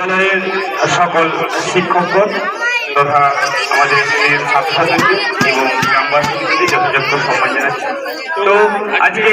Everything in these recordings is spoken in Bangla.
বিদ্যালয়ের সকল শিক্ষকগণ তথা আমাদের ছাত্রছাত্রী এবং গ্রামবাসীদের যথাযথ সম্মান জানাচ্ছি তো আজকে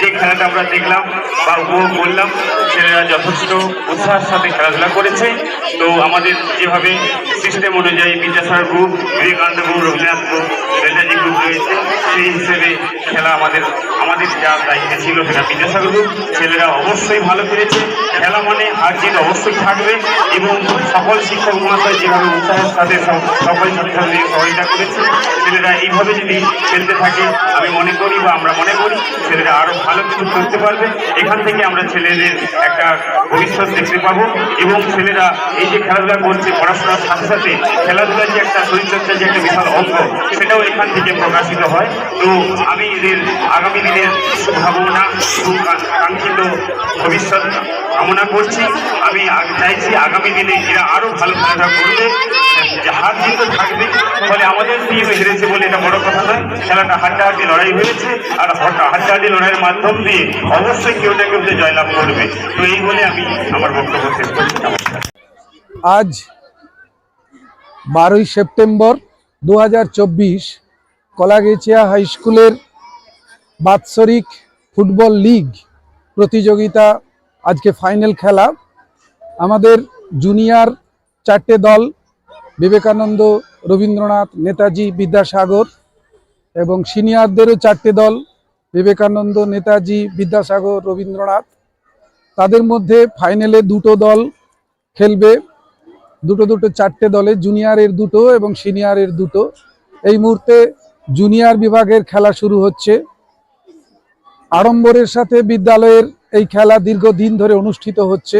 যে খেলাটা আমরা দেখলাম বা উপভোগ করলাম, ছেলেরা যথেষ্ট উৎসাহের সাথে খেলাধুলা করেছে। তো আমাদের যেভাবে সিস্টেম অনুযায়ী Vidyasagar group, Vivekananda group, Rabindranath group, Netaji group রয়েছে। সেই হিসেবে খেলা আমাদের আমাদের যা দায়িত্বে ছিল সেটা বিদ্যাসাগর গ্রুপ। ছেলেরা অবশ্যই ভালো খেলেছে। খেলা মানে হার জিত অবশ্যই থাকবে এবং সকল শিক্ষক মহাশয় যেভাবে উৎসাহের সাথে সকল ছাত্রছাত্রীদের সহযোগিতা করেছে, ছেলেরা এইভাবে যদি খেলতে থাকে, আমি মনে করি বা আমরা মনে করি ছেলেরা আরও ভালো কিছু করতে পারবে। এখান থেকে আমরা ছেলেদের একটা ভবিষ্যৎ দেখতে পাবো এবং ছেলেরা এই যে খেলাধুলা করছে, পড়াশোনার সাথে সাথে খেলাধুলার যে একটা শরীরচর্চার যে একটা বিশাল অঙ্গ, সেটাও এখান থেকে প্রকাশিত হয়। তো আমি এদের আগামী দিনের শুভভাবনা এবং কা- কাঙ্ক্ষিত ভবিষ্যৎ কামনা করছি। আমি চাইছি আগামী দিনে এরা আরও ভালো খেলাধুলা করবে। হার জিত থাকবে, ফলে আমাদের টিম হেরেছে বলে এটা বড় কথা নয়। খেলাটা হাড্ডাহাড্ডি লড়াই হয়েছে, আর হাড্ডাহাড্ডি লড়াইয়ের মাধ্যম দিয়ে অবশ্যই কেউ না কেউ জয়লাভ করবে। তো এই বলে আমি আমার বক্তব্য শেষ করছি। নমস্কার। আজ বারোই সেপ্টেম্বর দু হাজার চব্বিশ কলাগেছিয়া হাই স্কুলের বাৎসরিক ফুটবল লিগ প্রতিযোগিতা আজকে ফাইনাল খেলা। আমাদের জুনিয়র চারটে দল, বিবেকানন্দ, রবীন্দ্রনাথ, নেতাজি, বিদ্যাসাগর এবং সিনিয়রদেরও চারটে দল, বিবেকানন্দ, নেতাজি, বিদ্যাসাগর, রবীন্দ্রনাথ। তাদের মধ্যে ফাইনালে দুটো দল খেলবে। দুটো দুটো চারটে দলে জুনিয়রের দুটো এবং সিনিয়রের দুটো। এই মুহূর্তে জুনিয়র বিভাগের খেলা শুরু হচ্ছে। আড়ম্বরের সাথে বিদ্যালয়ের এই খেলা দীর্ঘদিন ধরে অনুষ্ঠিত হচ্ছে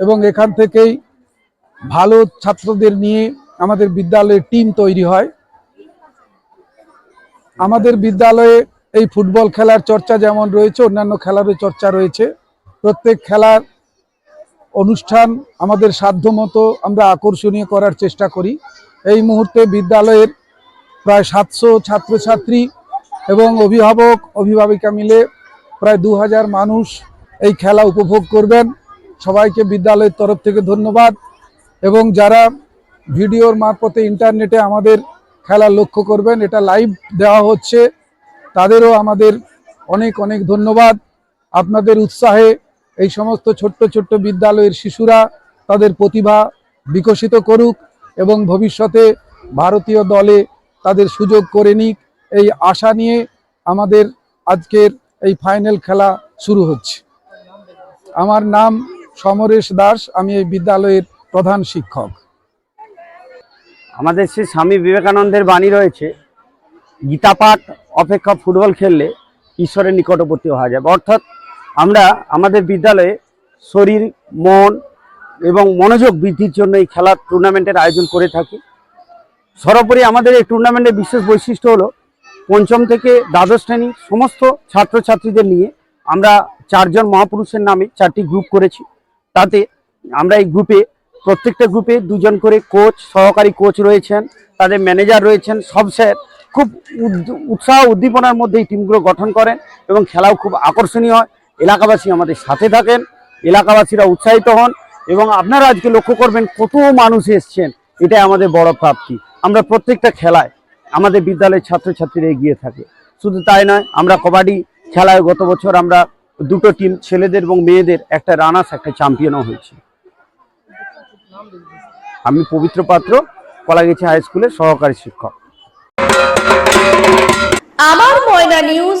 এবং এখান থেকেই ভালো ছাত্রদের নিয়ে আমাদের বিদ্যালয়ের টিম তৈরি হয়। আমাদের বিদ্যালয়ে এই ফুটবল খেলার চর্চা যেমন রয়েছে, অন্যান্য খেলারও চর্চা রয়েছে। প্রত্যেক খেলার অনুষ্ঠান আমাদের সাধ্যমতো আমরা আকর্ষণীয় করার চেষ্টা করি। এই মুহূর্তে বিদ্যালয়ের প্রায় সাতশো ছাত্রছাত্রী এবং অভিভাবক, অভিভাবিকা মিলে প্রায় দু হাজার মানুষ এই খেলা উপভোগ করবেন। সবাইকে বিদ্যালয়ের তরফ থেকে ধন্যবাদ এবং যারা ভিডিওর মারফতে ইন্টারনেটে আমাদের খেলা লক্ষ্য করবেন, এটা লাইভ দেওয়া হচ্ছে, তাদেরও আমাদের অনেক অনেক ধন্যবাদ। আপনাদের উৎসাহে এই সমস্ত ছোট্ট ছোট্ট বিদ্যালয়ের শিশুরা তাদের প্রতিভা বিকশিত করুক এবং ভবিষ্যতে ভারতীয় দলে তাদের সুযোগ করে নিক, এই আশা নিয়ে আমাদের আজকের এই ফাইনাল খেলা শুরু হচ্ছে। আমার নাম সমরেশ দাস, আমি এই বিদ্যালয়ের প্রধান শিক্ষক। আমাদের শ্রী স্বামী বিবেকানন্দের বাণী রয়েছে, গীতাপাঠ অপেক্ষা ফুটবল খেললে ঈশ্বরের নিকটবর্তী হওয়া যাবে। অর্থাৎ আমরা আমাদের বিদ্যালয়ে শরীর, মন এবং মনোযোগ বৃদ্ধির জন্য এই খেলার টুর্নামেন্টের আয়োজন করে থাকি। সর্বোপরি আমাদের এই টুর্নামেন্টের বিশেষ বৈশিষ্ট্য হলো পঞ্চম থেকে দ্বাদশ শ্রেণি সমস্ত ছাত্রছাত্রীদের নিয়ে আমরা চারজন মহাপুরুষের নামে চারটি গ্রুপ করেছি। তাতে আমরা এই গ্রুপে প্রত্যেকটা গ্রুপে দুজন করে কোচ সহকারী কোচ রয়েছেন, তাদের ম্যানেজার রয়েছেন, সব স্যার খুব উৎসাহ উদ্দীপনার মধ্যে এই টিমগুলো গঠন করেন এবং খেলাও খুব আকর্ষণীয় হয়। এলাকাবাসী আমাদের সাথে থাকেন, এলাকাবাসীরা উৎসাহিত হন এবং আপনারা আজকে লক্ষ্য করবেন কত মানুষ এসছেন, এটাই আমাদের বড় প্রাপ্তি। আমরা প্রত্যেকটা খেলায় আমাদের বিদ্যালয়ের ছাত্রছাত্রীরা এগিয়ে থাকে। শুধু তাই নয়, আমরা কবাডি খেলায় গত বছর আমরা দুটো টিম ছেলেদের এবং মেয়েদের, একটা রানার্স, একটা চ্যাম্পিয়নও হয়েছে। আমি পবিত্র পাত্র, কলাগেছি হাই স্কুলের সহকারী শিক্ষক। আমার ময়না নিউজ